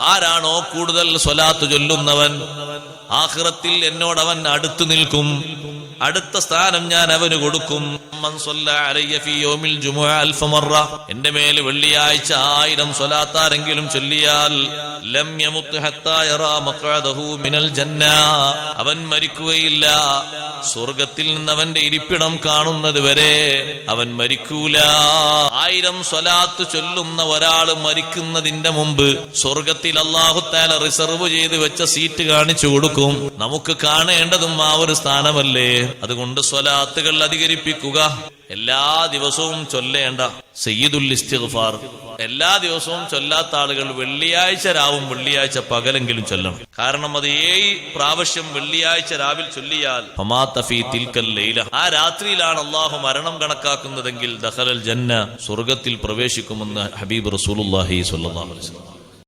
ആരാണോ കൂടുതൽ സ്വലാത്ത് ചൊല്ലുന്നവൻ ആഹ്റത്തിൽ എന്നോട് അവൻ അടുത്തു നിൽക്കും. അടുത്ത സ്ഥാനം ഞാൻ അവന് കൊടുക്കും. എന്റെ മേൽ വെള്ളിയാഴ്ച ആയിരം സ്വലാത്താരെങ്കിലും ചൊല്ലിയാൽ അവൻ മരിക്കുകയില്ല. സ്വർഗത്തിൽ നിന്ന് അവന്റെ ഇരിപ്പിടം കാണുന്നത് വരെ അവൻ മരിക്കൂല. ആയിരം സ്വലാത്ത് ചൊല്ലുന്ന ഒരാൾ മരിക്കുന്നതിന്റെ മുമ്പ് സ്വർഗത്തിൽ അള്ളാഹുത്താല റിസർവ് ചെയ്ത് വെച്ച സീറ്റ് കാണിച്ചു കൊടുക്കും. നമുക്ക് കാണേണ്ടതും ആ ഒരു സ്ഥാനമല്ലേ? അതുകൊണ്ട് സ്വലാത്തുകൾ അധികരിപ്പിക്കുക. എല്ലാ ദിവസവും ചൊല്ലേണ്ട സയ്യിദുൽ ഇസ്തിഗ്ഫാർ. എല്ലാ ദിവസവും ചൊല്ലാത്ത ആളുകൾ വെള്ളിയാഴ്ച രാവും വെള്ളിയാഴ്ച പകലെങ്കിലും ചൊല്ലണം. കാരണം അത് ഏഴ് പ്രാവശ്യം വെള്ളിയാഴ്ച രാവിൽ ചൊല്ലിയാൽ ലൈല. ആ രാത്രിയിലാണ് അള്ളാഹു മരണം കണക്കാക്കുന്നതെങ്കിൽ ദഹലൽ ജന്ന സ്വർഗത്തിൽ പ്രവേശിക്കുമെന്ന് ഹബീബ് സ്വല്ലല്ലാഹു അലൈഹി വസല്ലം.